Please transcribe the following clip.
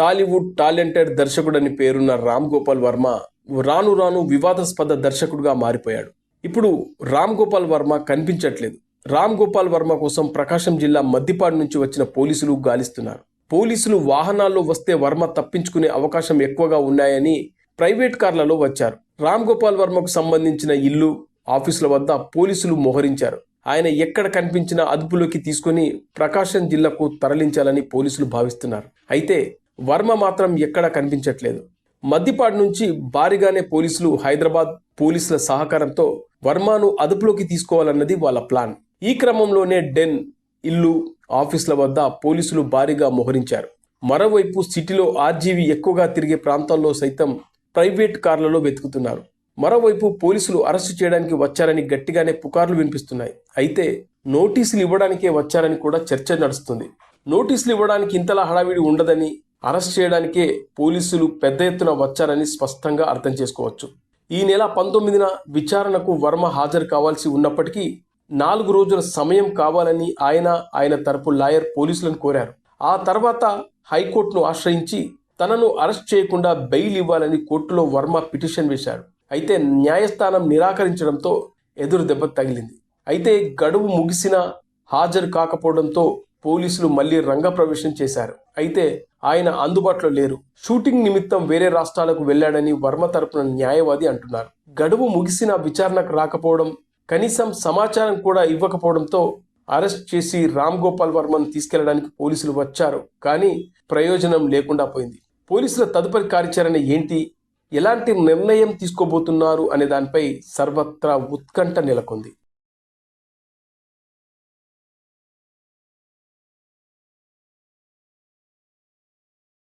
Tollywood talented దర్శకుడని పేరున్న రామ్ గోపాల్ వర్మ రాను రాను వివాదాస్పద దర్శకుడుగా మారిపోయాడు. ఇప్పుడు రామ్ గోపాల్ వర్మ కనిపించట్లేదు. రామ్ గోపాల్ వర్మ కోసం ప్రకాశం జిల్లా మద్దిపాడు నుంచి వచ్చిన పోలీసులు గాలిస్తున్నారు. పోలీసులు వాహనాల్లో వస్తే వర్మ తప్పించుకునే అవకాశం ఎక్కువగా ఉన్నాయని ప్రైవేట్ కార్లలో వచ్చారు. రామ్ గోపాల్ వర్మకు సంబంధించిన ఇల్లు ఆఫీసుల వద్ద పోలీసులు మోహరించారు. ఆయన ఎక్కడ కనిపించినా అదుపులోకి తీసుకుని ప్రకాశం జిల్లాకు తరలించాలని పోలీసులు భావిస్తున్నారు. అయితే వర్మ మాత్రం ఎక్కడా కనిపించట్లేదు. మద్దిపాడు నుంచి భారీగానే పోలీసులు హైదరాబాద్ పోలీసుల సహకారంతో వర్మను అదుపులోకి తీసుకోవాలన్నది వాళ్ళ ప్లాన్. ఈ క్రమంలోనే డెన్ ఇల్లు ఆఫీసుల వద్ద పోలీసులు భారీగా మోహరించారు. మరోవైపు సిటీలో ఆర్జీవీ ఎక్కువగా తిరిగే ప్రాంతాల్లో సైతం ప్రైవేట్ కార్లలో వెతుకుతున్నారు. మరోవైపు పోలీసులు అరెస్టు చేయడానికి వచ్చారని గట్టిగానే పుకార్లు వినిపిస్తున్నాయి. అయితే నోటీసులు ఇవ్వడానికే వచ్చారని కూడా చర్చ నడుస్తుంది. నోటీసులు ఇవ్వడానికి ఇంతలా హడావిడి ఉండదని అరెస్ట్ చేయడానికే పోలీసులు పెద్ద ఎత్తున వచ్చారని స్పష్టంగా అర్థం చేసుకోవచ్చు. ఈ నెల పంతొమ్మిదిన విచారణకు వర్మ హాజరు కావాల్సి ఉన్నప్పటికీ నాలుగు రోజుల సమయం కావాలని ఆయన ఆయన తరపు లాయర్ పోలీసులను కోరారు. ఆ తర్వాత హైకోర్టును ఆశ్రయించి తనను అరెస్ట్ చేయకుండా బెయిల్ ఇవ్వాలని కోర్టులో వర్మ పిటిషన్ వేశారు. అయితే న్యాయస్థానం నిరాకరించడంతో ఎదురు దెబ్బ తగిలింది. అయితే గడువు ముగిసినా హాజరు కాకపోవడంతో పోలీసులు మళ్ళీ రంగప్రవేశం చేశారు. అయితే ఆయన అందుబాటులో లేరు. షూటింగ్ నిమిత్తం వేరే రాష్ట్రాలకు వెళ్ళాడని వర్మ తరపున న్యాయవాది అంటున్నారు. గడువు ముగిసిన విచారణకు రాకపోవడం కనీసం సమాచారం కూడా ఇవ్వకపోవడంతో అరెస్ట్ చేసి రామ్ గోపాల్ వర్మను తీసుకెళ్ళడానికి పోలీసులు వచ్చారు. కానీ ప్రయోజనం లేకుండా పోయింది. పోలీసుల తదుపరి కార్యాచరణ ఏంటి? ఎలాంటి నిర్ణయం తీసుకోబోతున్నారు అనే దానిపై సర్వత్రా ఉత్కంఠ నెలకొంది.